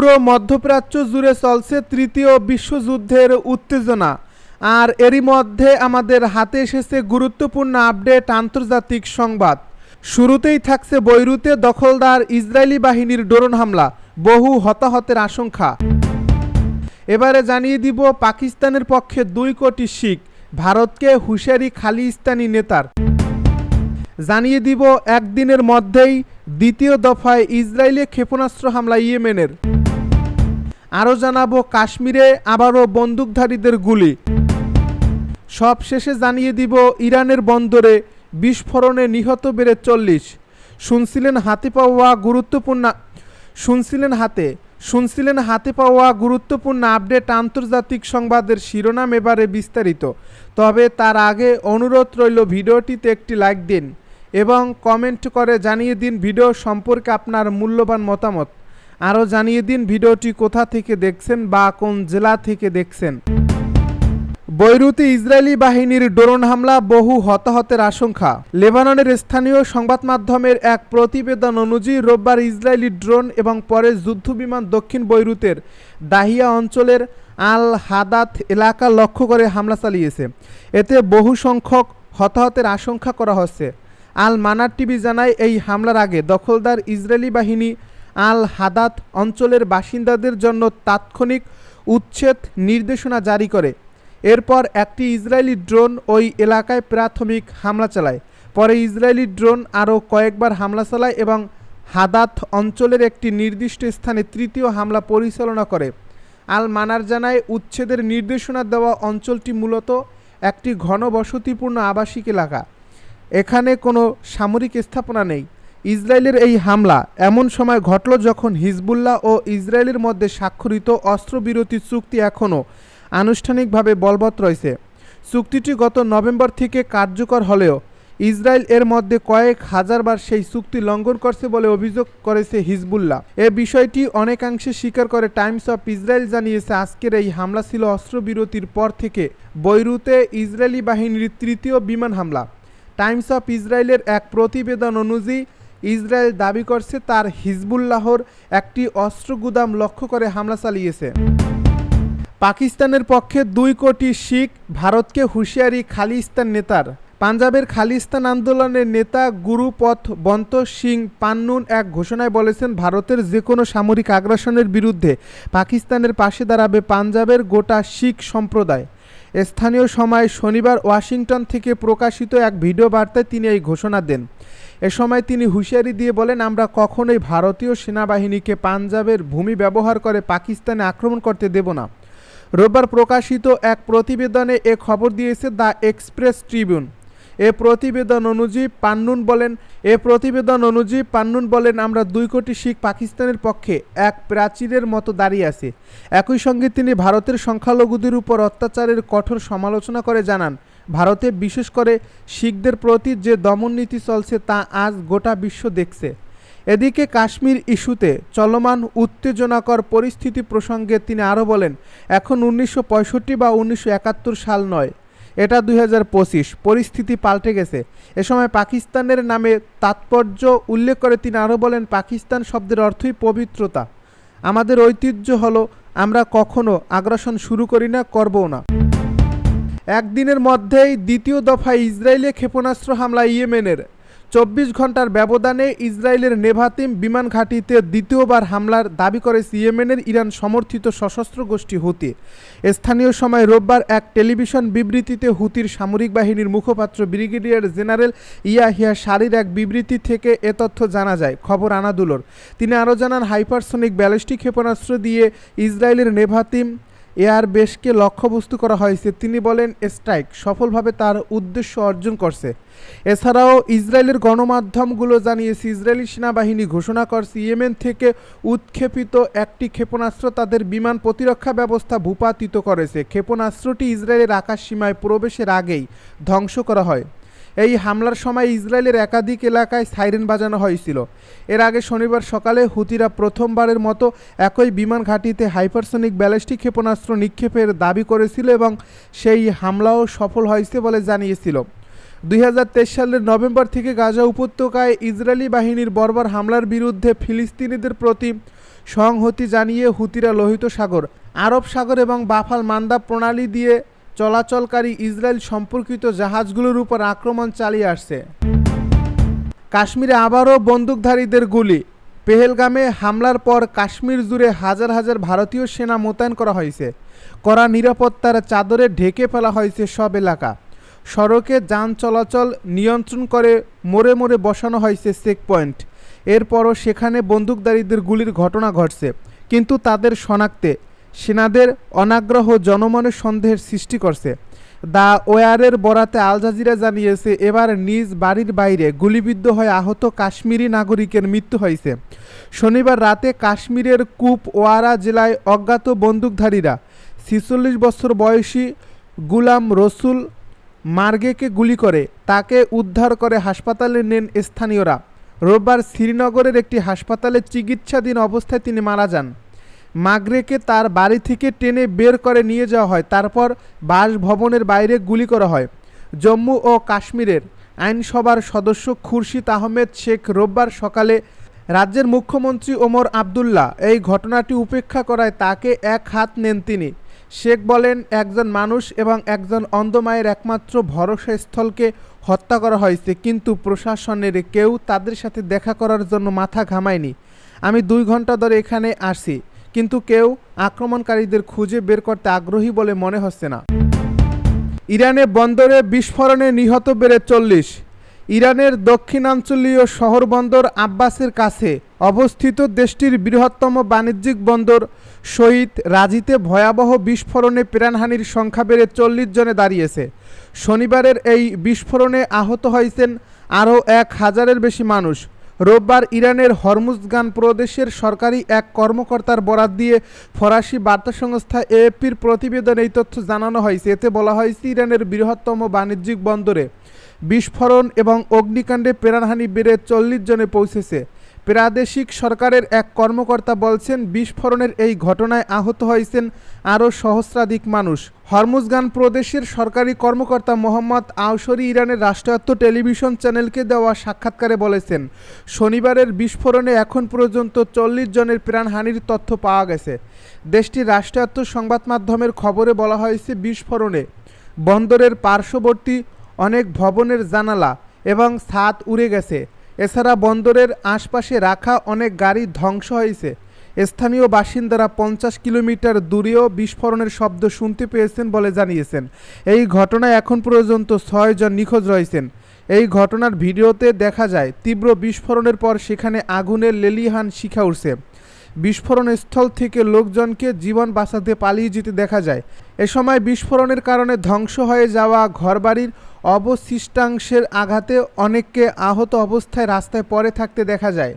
পুরো মধ্যপ্রাচ্য জুড়ে চলছে তৃতীয় বিশ্বযুদ্ধের উত্তেজনা। আর এরই মধ্যে আমাদের হাতে এসেছে গুরুত্বপূর্ণ আপডেট আন্তর্জাতিক সংবাদ। শুরুতেই থাকছে বৈরুতে দখলদার ইসরায়েলি বাহিনীর ড্রোন হামলা, বহু হতাহতের আশঙ্কা। এবারে জানিয়ে দিব, পাকিস্তানের পক্ষে দুই কোটি শিখ, ভারতকে হুঁশিয়ারি খালিস্তানি নেতার। জানিয়ে দিব, একদিনের মধ্যেই দ্বিতীয় দফায় ইসরায়েলে ক্ষেপণাস্ত্র হামলা ইয়েমেনের। আরও জানাব কাশ্মীরে আবারও বন্দুকধারীদের গুলি। সব শেষে জানিয়ে দিব ইরানের বন্দরে বিস্ফোরণে নিহত বেড়ে চল্লিশ। শুনছিলেন হাতে পাওয়া গুরুত্বপূর্ণ শুনছিলেন হাতে শুনছিলেন হাতে পাওয়া গুরুত্বপূর্ণ আপডেট আন্তর্জাতিক সংবাদের শিরোনাম এবারে বিস্তারিত। তবে তার আগে অনুরোধ রইল ভিডিওটিতে একটি লাইক দিন এবং কমেন্ট করে জানিয়ে দিন ভিডিও সম্পর্কে আপনার মূল্যবান মতামত। আরও জানিয়ে দিন ভিডিওটি কোথা থেকে দেখছেন বা কোন জেলা থেকে দেখছেন। বৈরুতে ইসরায়েলি বাহিনীর ড্রোন হামলা, বহু হতাহতের আশঙ্কা। লেবাননের স্থানীয় সংবাদ মাধ্যমের এক প্রতিবেদন অনুযায়ী রোববার ইসরায়েলি ড্রোন এবং পরে যুদ্ধবিমান দক্ষিণ বৈরুতের দাহিয়া অঞ্চলের আল হাদাত এলাকা লক্ষ্য করে হামলা চালিয়েছে। এতে বহু সংখ্যক হতাহতের আশঙ্কা করা হচ্ছে। আল মানার টিভি জানায়, এই হামলার আগে দখলদার ইসরায়েলি বাহিনী আল হাদাত অঞ্চলের বাসিন্দাদের জন্য তাৎক্ষণিক উচ্ছেদ নির্দেশনা জারি করে। এরপর একটি ইসরায়েলি ড্রোন ওই এলাকায় প্রাথমিক হামলা চালায়। পরে ইসরায়েলি ড্রোন আরও কয়েকবার হামলা চালায় এবং হাদাত অঞ্চলের একটি নির্দিষ্ট স্থানে তৃতীয় হামলা পরিচালনা করে। আল মানার জানায়, উচ্ছেদের নির্দেশনা দেওয়া অঞ্চলটি মূলত একটি ঘনবসতিপূর্ণ আবাসিক এলাকা। এখানে কোনো সামরিক স্থাপনা নেই। ইসরায়েলের এই হামলা এমন সময় ঘটল যখন হিজবুল্লাহ ও ইসরায়েলের মধ্যে স্বাক্ষরিত অস্ত্রবিরতি চুক্তি এখনও আনুষ্ঠানিকভাবে বলবৎ রয়েছে। চুক্তিটি গত নভেম্বর থেকে কার্যকর হলেও ইসরায়েল এর মধ্যে কয়েক হাজারবার সেই চুক্তি লঙ্ঘন করছে বলে অভিযোগ করেছে হিজবুল্লাহ। এ বিষয়টি অনেকাংশে স্বীকার করে টাইমস অফ ইসরায়েল জানিয়েছে, আজকের এই হামলা ছিল অস্ত্রবিরতির পর থেকে বৈরুতে ইসরায়েলি বাহিনীর তৃতীয় বিমান হামলা। টাইমস অফ ইসরায়েলের এক প্রতিবেদন অনুযায়ী ইসরায়েল দাবি করছে তার হিজবুল্লাহর একটি অস্ত্র গুদাম লক্ষ্য করে হামলা চালিয়েছে। পাকিস্তানের পক্ষে দুই কোটি শিখ ভারতকে হুঁশিয়ারি খালিস্তান নেতার। পাঞ্জাবের খালিস্তান আন্দোলনের নেতা গুরুপথ বন্ত সিং পান্নুন এক ঘোষণায় বলেছেন, ভারতের যে কোনো সামরিক আগ্রাসনের বিরুদ্ধে পাকিস্তানের পাশে দাঁড়াবে পাঞ্জাবের গোটা শিখ সম্প্রদায়। স্থানীয় সময় শনিবার ওয়াশিংটন থেকে প্রকাশিত এক ভিডিও বার্তায় তিনি এই ঘোষণা দেন। এ সময় তিনি হুঁশিয়ারি দিয়ে বলেন, আমরা কখনোই ভারতীয় সেনাবাহিনীকে পাঞ্জাবের ভূমি ব্যবহার করে পাকিস্তানে আক্রমণ করতে দেব না। রোববার প্রকাশিত এক প্রতিবেদনে এ খবর দিয়েছে দ্য এক্সপ্রেস ট্রিবিউন। এ প্রতিবেদন অনুযায়ী পান্নুন বলেন, এ প্রতিবেদন অনুযায়ী পান্নুন বলেন, আমরা দুই কোটি শিখ পাকিস্তানের পক্ষে এক প্রাচীরের মতো দাঁড়িয়ে আছি। একই সঙ্গে তিনি ভারতের সংখ্যালঘুদের উপর অত্যাচারের কঠোর সমালোচনা করে জানান, ভারতে বিশেষ করে শিখদের প্রতি যে দমননীতি চলছে তা আজ গোটা বিশ্ব দেখছে। এদিকে কাশ্মীর ইস্যুতে চলমান উত্তেজনাকর পরিস্থিতি প্রসঙ্গে তিনি আরও বলেন, এখন উনিশশো পঁয়ষট্টি বা উনিশশো একাত্তর সাল নয় এটা দুই হাজার পঁচিশ। পরিস্থিতি পাল্টে গেছে। এ সময় পাকিস্তানের নামে তাৎপর্য উল্লেখ করে তিনি আরও বলেন, পাকিস্তান শব্দের অর্থই পবিত্রতা। আমাদের ঐতিহ্য হলো, আমরা কখনো আগ্রাসন শুরু করি না, করবও না। একদিনের মধ্যেই দ্বিতীয় দফায় ইসরায়েলে ক্ষেপণাস্ত্র হামলা ইয়েমেনের। চব্বিশ ঘণ্টার ব্যবধানে ইসরায়েলের নেভাতিম বিমান ঘাঁটিতে দ্বিতীয়বার হামলার দাবি করে ইয়েমেনের ইরান সমর্থিত সশস্ত্র গোষ্ঠী হুতি। স্থানীয় সময় রোববার এক টেলিভিশন বিবৃতিতে হুতির সামরিক বাহিনীর মুখপাত্র ব্রিগেডিয়ার জেনারেল ইয়াহিয়া শারির এক বিবৃতি থেকে এ তথ্য জানা যায়। খবর আনাদুলোর। তিনি আরও জানান, হাইপারসনিক ব্যালিস্টিক ক্ষেপণাস্ত্র দিয়ে ইসরায়েলের নেভাতিম এয়ার বেশকে লক্ষ্যবস্তু করা হয়েছে। তিনি বলেন, স্ট্রাইক সফলভাবে তার উদ্দেশ্য অর্জন করছে। এছাড়াও ইসরায়েলের গণমাধ্যমগুলো জানিয়েছে, ইসরায়েলি সেনাবাহিনী ঘোষণা করছে, ইয়েমেন থেকে উৎক্ষেপিত একটি ক্ষেপণাস্ত্র তাদের বিমান প্রতিরক্ষা ব্যবস্থা ভূপাতিত করেছে। ক্ষেপণাস্ত্রটি ইসরায়েলের আকাশ সীমায় প্রবেশের আগেই ধ্বংস করা হয়। এই হামলার সময় ইসরায়েলের একাধিক এলাকায় সাইরেন বাজানো হয়েছিল। এর আগে শনিবার সকালে হুতিরা প্রথমবারের মতো একই বিমান ঘাঁটিতে হাইপারসনিক ব্যালিস্টিক ক্ষেপণাস্ত্র নিক্ষেপের দাবি করেছিল এবং সেই হামলাও সফল হয়েছে বলে জানিয়েছিল। দুই হাজার তেইশ সালের নভেম্বর থেকে গাজা উপত্যকায় ইসরায়েলি বাহিনীর বর্বর হামলার বিরুদ্ধে ফিলিস্তিনিদের প্রতি সংহতি জানিয়ে হুতিরা লোহিত সাগর, আরব সাগর এবং বাফাল মান্দা প্রণালী দিয়ে চলাচলকারী ইসরায়েল সম্পর্কিত জাহাজগুলোর উপর আক্রমণ চালিয়ে আসছে। কাশ্মীরে আবারও বন্দুকধারীদের গুলি। পেহেলগামে হামলার পর কাশ্মীর জুড়ে হাজার হাজার ভারতীয় সেনা মোতায়েন করা হয়েছে। কড়া নিরাপত্তার চাদরে ঢেকে ফেলা হয়েছে সব এলাকা। সড়কে যান চলাচল নিয়ন্ত্রণ করে মোড়ে মোড়ে বসানো হয়েছে চেকপয়েন্ট। এরপরও সেখানে বন্দুকধারীদের গুলির ঘটনা ঘটছে। কিন্তু তাদের শনাক্তে সেনাদের অনাগ্রহ জনমনে সন্দেহের সৃষ্টি করছে। দা ওয়ারের বরাতে আল জাজিরা জানিয়েছে, এবার নিজ বাড়ির বাইরে গুলিবিদ্ধ হয়ে আহত কাশ্মীরি নাগরিকের মৃত্যু হয়েছে। শনিবার রাতে কাশ্মীরের কুপ ওয়ারা জেলায় অজ্ঞাত বন্দুকধারীরা, ছিচল্লিশ বছর বয়সী গুলাম রসুল মার্গেকে গুলি করে, তাকে উদ্ধার করে হাসপাতালে নেন স্থানীয়রা। রোববার শ্রীনগরের একটি হাসপাতালে চিকিৎসাধীন অবস্থায় তিনি মারা যান। মাগরেকে তার বাড়ি থেকে টেনে বের করে নিয়ে যাওয়া হয়। তারপর বাসভবনের বাইরে গুলি করা হয়। জম্মু ও কাশ্মীরের আইনসভার সদস্য খুরশিদ আহমেদ শেখ রোববার সকালে রাজ্যের মুখ্যমন্ত্রী ওমর আবদুল্লাহ এই ঘটনাটি উপেক্ষা করায় তাকে এক হাত নেন তিনি। শেখ বলেন, একজন মানুষ এবং একজন অন্ধমায়ের একমাত্র ভরসা স্থলকে হত্যা করা হয়েছে, কিন্তু প্রশাসনের কেউ তাদের সাথে দেখা করার জন্য মাথা ঘামায়নি। আমি দুই ঘণ্টা ধরে এখানে আসি। কিন্তু কেউ আক্রমণকারীদের খুঁজে বের করতে আগ্রহী বলে মনে হচ্ছে না। ইরানে বন্দরে বিস্ফোরণে নিহত বেড়ে চল্লিশ। ইরানের দক্ষিণাঞ্চলীয় শহর বন্দর আব্বাসের কাছে অবস্থিত দেশটির বৃহত্তম বাণিজ্যিক বন্দর শহীদ রাজিতে ভয়াবহ বিস্ফোরণে প্রাণহানির সংখ্যা বেড়ে চল্লিশ জনে দাঁড়িয়েছে। শনিবারের এই বিস্ফোরণে আহত হয়েছেন আরও এক হাজারের বেশি মানুষ। রোববার ইরানের হরমুজগান প্রদেশের সরকারি এক কর্মকর্তার বরাত দিয়ে ফরাসি বার্তা সংস্থা এএফপির প্রতিবেদনে এই তথ্য জানানো হয়েছে। এতে বলা হয়েছে, ইরানের বৃহত্তম বাণিজ্যিক বন্দরে বিস্ফোরণ এবং অগ্নিকাণ্ডে প্রাণহানি বেড়ে চল্লিশ জনে পৌঁছেছে। প্রাদেশিক সরকারের এক কর্মকর্তা বলছেন, বিস্ফোরণের এই ঘটনায় আহত হয়েছেন আরও সহস্রাধিক মানুষ। হরমুজগান প্রদেশের সরকারি কর্মকর্তা মোহাম্মদ আউসরি ইরানের রাষ্ট্রায়ত্ত টেলিভিশন চ্যানেলকে দেওয়া সাক্ষাৎকারে বলেছেন, শনিবারের বিস্ফোরণে এখন পর্যন্ত চল্লিশ জনের প্রাণহানির তথ্য পাওয়া গেছে। দেশটির রাষ্ট্রায়ত্ত সংবাদ মাধ্যমের খবরে বলা হয়েছে, বিস্ফোরণে বন্দরের পার্শ্ববর্তী অনেক ভবনের জানালা এবং ছাদ উড়ে গেছে। এছাড়া বন্দরের আশপাশে রাখা অনেক গাড়ি ধ্বংস হয়েছে। স্থানীয় বাসিন্দারা পঞ্চাশ কিলোমিটার দূরেও বিস্ফোরণের শব্দ শুনতে পেয়েছেন বলে জানিয়েছেন। এই ঘটনায় এখন পর্যন্ত ছয়জন নিখোঁজ রয়েছেন। এই ঘটনার ভিডিওতে দেখা যায়, তীব্র বিস্ফোরণের পর সেখানে আগুনের লেলিহান শিখা উঠছে বিস্ফোরণ স্থল থেকে লোকজনকে জীবন বাঁচাতে পালিয়ে যেতে দেখা যায়। এ সময় বিস্ফোরণের কারণে ধ্বংস হয়ে যাওয়া ঘরবাড়ির অবশিষ্টাংশের আঘাতে অনেককে আহত অবস্থায় রাস্তায় পড়ে থাকতে দেখা যায়।